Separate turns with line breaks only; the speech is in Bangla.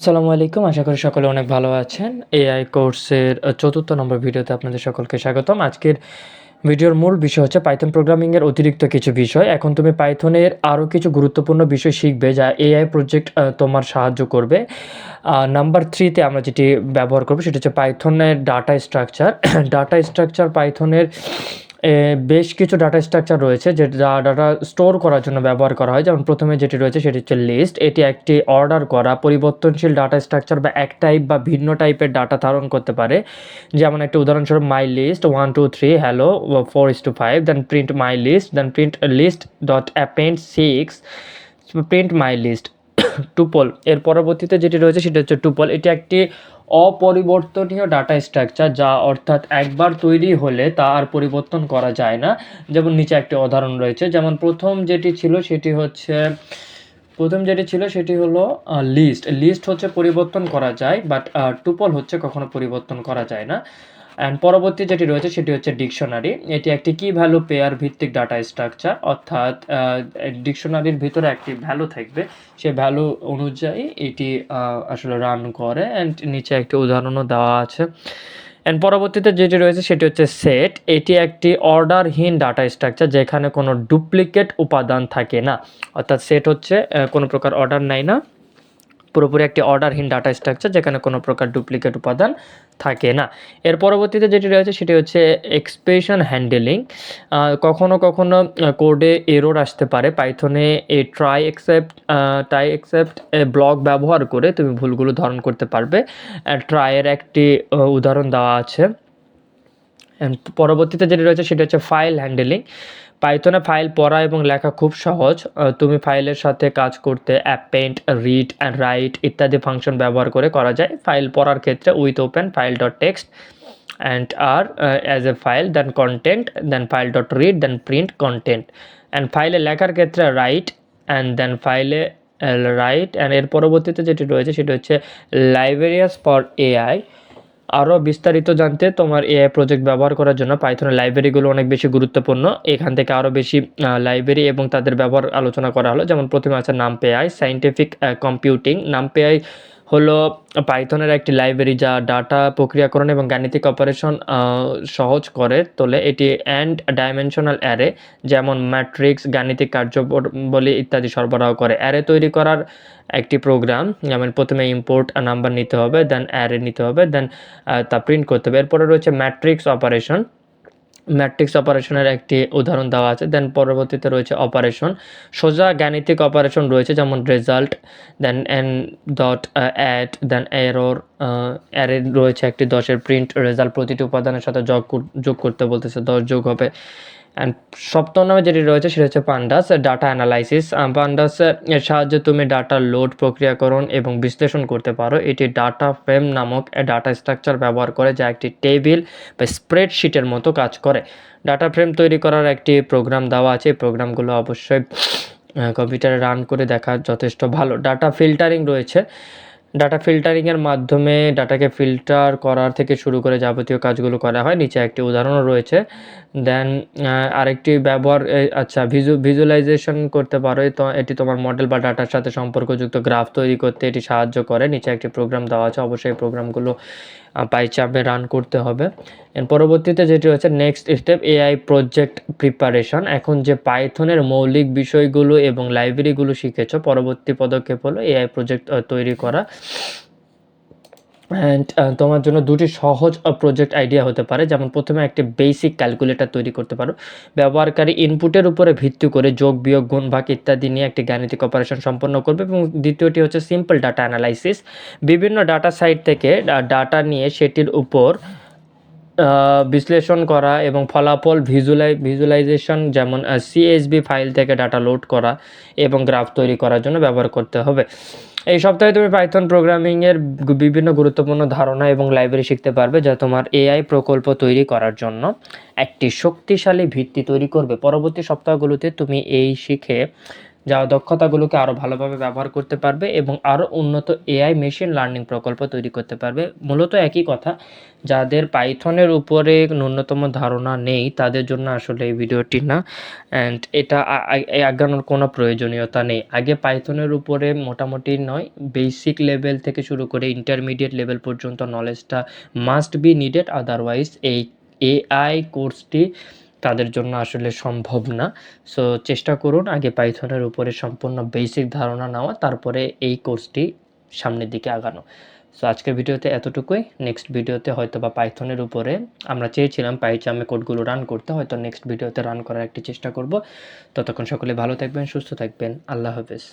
আসসালামু আলাইকুম। আশা করি সকলে অনেক ভালো আছেন। এআই কোর্সের চতুর্থ নম্বর ভিডিওতে আপনাদের সকলকে স্বাগতম। আজকের ভিডিওর মূল বিষয় হচ্ছে পাইথন প্রোগ্রামিংয়ের অতিরিক্ত কিছু বিষয়। এখন তুমি পাইথনের আরও কিছু গুরুত্বপূর্ণ বিষয় শিখবে যা এআই প্রজেক্ট তোমার সাহায্য করবে। নাম্বার থ্রিতে আমরা যেটি ব্যবহার করব সেটা হচ্ছে পাইথনের ডাটা স্ট্রাকচার ডাটা স্ট্রাকচার পাইথনের বেশ কিছু ডাটা স্ট্রাকচার রয়েছে যে যা ডাটা স্টোর করার জন্য ব্যবহার করা হয়। যেমন প্রথমে যেটি রয়েছে সেটি হচ্ছে লিস্ট এটি একটি অর্ডার করা, পরিবর্তনশীল ডাটা স্ট্রাকচার বা এক টাইপ বা ভিন্ন টাইপের ডাটা ধারণ করতে পারে। যেমন একটি উদাহরণস্বরূপ my list one two three hello four is two five then print my list then print list dot append six print my list tuple এর পরবর্তীতে যেটি রয়েছে সেটা হচ্ছে টুপল এটি একটি অপরিবর্তনীয় ডাটা স্ট্রাকচার যা অর্থাৎ একবার তৈরি হলে তা আর পরিবর্তন করা যায় না। যেমন নিচে একটি উদাহরণ রয়েছে, যেমন প্রথম যেটি ছিল সেটি হচ্ছে, প্রথম যেটি ছিল সেটি হলো লিস্ট লিস্ট হচ্ছে পরিবর্তন করা যায় বাট টুপল হচ্ছে কখনো পরিবর্তন করা যায় না। অ্যান্ড পরবর্তী যেটি রয়েছে সেটি হচ্ছে ডিকশনারি এটি একটি কি ভ্যালু পেয়ার ভিত্তিক ডাটা স্ট্রাকচার অর্থাৎ ডিকশনারির ভিতরে একটি ভ্যালু থাকবে। সে ভ্যালু অনুযায়ী এটি আসলে রান করে। অ্যান্ড নিচে একটি উদাহরণও দেওয়া আছে। অ্যান্ড পরবর্তীতে যেটি রয়েছে সেটি হচ্ছে সেট এটি একটি অর্ডারহীন ডাটা স্ট্রাকচার যেখানে কোনো ডুপ্লিকেট উপাদান থাকে না। অর্থাৎ সেট হচ্ছে কোনো প্রকার অর্ডার নেয় না। পুরোপুরি একটি অর্ডারহীন ডাটা স্ট্রাকচার যেখানে কোনো প্রকার ডুপ্লিকেট উপাদান থাকে না। এর পরবর্তীতে যেটি রয়েছে সেটি হচ্ছে এক্সপ্রেশন হ্যান্ডেলিং কখনো কখনো কোডে এরোর আসতে পারে। পাইথনে a try except try except block ব্যবহার করে তুমি ভুলগুলো ধারণ করতে পারবে। ট্রায়ের একটি উদাহরণ দেওয়া আছে। পরবর্তীতে যেটি রয়েছে সেটি হচ্ছে ফাইল হ্যান্ডেলিং পাইথনে ফাইল পড়া এবং লেখা খুব সহজ। তুমি ফাইলের সাথে কাজ করতে অ্যাপেন্ট রিড অ্যান্ড রাইট ইত্যাদি ফাংশন ব্যবহার করে করা যায়। ফাইল পড়ার ক্ষেত্রে with open file dot text and r as a file then content then file dot read then print content and ফাইলে লেখার ক্ষেত্রে রাইট অ্যান্ড দেন ফাইলে রাইট অ্যান্ড এর পরবর্তীতে যেটি রয়েছে সেটি হচ্ছে লাইব্রেরিয়াস ফর এআই আরও বিস্তারিত জানতে তোমার এআই প্রজেক্ট ব্যবহার করার জন্য পাইথনের লাইব্রেরিগুলো অনেক বেশি গুরুত্বপূর্ণ। এখান থেকে আরও বেশি লাইব্রেরি এবং তাদের ব্যবহার আলোচনা করা হলো। যেমন প্রথমে আছে নাম পেয়াই সাইন্টিফিক কম্পিউটিং নামপেআই হলো পাইথনের একটি লাইব্রেরি যা ডাটা প্রক্রিয়াকরণ এবং গাণিতিক অপারেশন সহজ করে তোলে। এটি অ্যান্ড ডাইমেনশনাল অ্যারে, যেমন ম্যাট্রিক্স, গাণিতিক কার্যবলী ইত্যাদি সরবরাহ করে। অ্যারে তৈরি করার একটি প্রোগ্রাম, যেমন প্রথমে ইম্পোর্ট নাম্বার নিতে হবে দেন অ্যারে নিতে হবে দেন তা প্রিন্ট করতে হবে। এরপরে রয়েছে ম্যাট্রিক্স অপারেশন। ম্যাট্রিক্স অপারেশনের একটি উদাহরণ দেওয়া আছে। দেন পরবর্তীতে রয়েছে অপারেশন। সোজা গাণিতিক অপারেশন রয়েছে, যেমন result then n dot at then error array রয়েছে একটি দশের প্রিন্ট রেজাল্ট প্রতিটি উপাদানের সাথে যোগ যোগ করতে বলতেছে, দশ যোগ হবে। অ্যান্ড সপ্তম নামে যেটি রয়েছে, সেটা হচ্ছে পান্ডাস ডাটা অ্যানালাইসিস পান্ডাস এর সাহায্যে তুমি ডাটা লোড প্রক্রিয়াকরণ এবং বিশ্লেষণ করতে পারো। এটি ডাটা ফ্রেম নামক ডাটা স্ট্রাকচার ব্যবহার করে, যা একটি টেবিল বা স্প্রেডশিটের মতো কাজ করে। ডাটা ফ্রেম তৈরি করার একটি প্রোগ্রাম দেওয়া আছে। প্রোগ্রামগুলো অবশ্যই কম্পিউটারে রান করে দেখা যথেষ্ট ভালো। ডাটা ফিল্টারিং রয়েছে। ডাটা ফিল্টারিংয়ের মাধ্যমে ডাটাকে ফিল্টার করার থেকে শুরু করে যাবতীয় কাজগুলো করা হয়। নিচে একটি উদাহরণও রয়েছে। দেন আরেকটি ব্যবহার আচ্ছা ভিজু ভিজুয়ালাইজেশন করতে পারো। তো, এটি তোমার মডেল বা ডাটার সাথে সম্পর্কযুক্ত গ্রাফ তৈরি করতে এটি সাহায্য করে। নিচে একটি প্রোগ্রাম দেওয়া আছে। অবশ্যই প্রোগ্রামগুলো পাইচাপে রান করতে হবে। এর পরবর্তীতে যেটি হচ্ছে next step AI project preparation এখন যে পাইথনের মৌলিক বিষয়গুলো এবং লাইব্রেরিগুলো শিখেছো, পরবর্তী পদক্ষেপ হলো এআই প্রজেক্ট তৈরি করা। অ্যান্ড তোমার জন্য দুটি সহজ প্রজেক্ট আইডিয়া হতে পারে। যেমন প্রথমে একটি বেসিক ক্যালকুলেটর তৈরি করতে পারো। ব্যবহারকারী ইনপুটের উপরে ভিত্তি করে যোগ, বিয়োগ, গুণ, ভাগ ইত্যাদি নিয়ে একটি গাণিতিক অপারেশন সম্পন্ন করবে। এবং দ্বিতীয়টি হচ্ছে সিম্পল ডাটা অ্যানালাইসিস বিভিন্ন ডাটা সাইট থেকে ডাটা নিয়ে সেটির উপর বিশ্লেষণ করা এবং ফলাফল ভিজুয়ালাই ভিজুয়ালাইজেশন যেমন সিএসবি ফাইল থেকে ডাটা লোড করা এবং গ্রাফ তৈরি করার জন্য ব্যবহার করতে হবে। এই সপ্তাহে তুমি পাইথন প্রোগ্রামিংয়ের বিভিন্ন গুরুত্বপূর্ণ ধারণা এবং লাইব্রেরি শিখতে পারবে যা তোমার এআই প্রকল্প তৈরি করার জন্য একটি শক্তিশালী ভিত্তি তৈরি করবে। পরবর্তী সপ্তাহগুলোতে তুমি এই শিখে যা দক্ষতাগুলোকে আরও ভালোভাবে ব্যবহার করতে পারবে এবং আরও উন্নত এআই মেশিন লার্নিং প্রকল্প তৈরি করতে পারবে। মূলত একই কথা, যাদের পাইথনের উপরে ন্যূনতম ধারণা নেই, তাদের জন্য আসলে এই ভিডিওটি না। অ্যান্ড এটা আগানোর কোনো প্রয়োজনীয়তা নেই। আগে পাইথনের উপরে মোটামুটি নয় বেসিক লেভেল থেকে শুরু করে ইন্টারমিডিয়েট লেভেল পর্যন্ত নলেজটা মাস্ট বি নিডেড আদারওয়াইজ এই এআই কোর্সটি তাদের জন্য আসলে সম্ভব না। সো চেষ্টা করুন আগে পাইথনের উপরে সম্পূর্ণ বেসিক ধারণা নেওয়া, তারপরে এই কোর্সটি সামনের দিকে আগানো। সো আজকের ভিডিওতে এতটুকুই। নেক্সট ভিডিওতে হয়তো বা পাইথনের উপরে আমরা চেয়েছিলাম পাইচামে কোডগুলো রান করতে, হয়তো নেক্সট ভিডিওতে রান করার একটি চেষ্টা করব। ততক্ষণ সকলে ভালো থাকবেন, সুস্থ থাকবেন। আল্লাহ হাফেজ।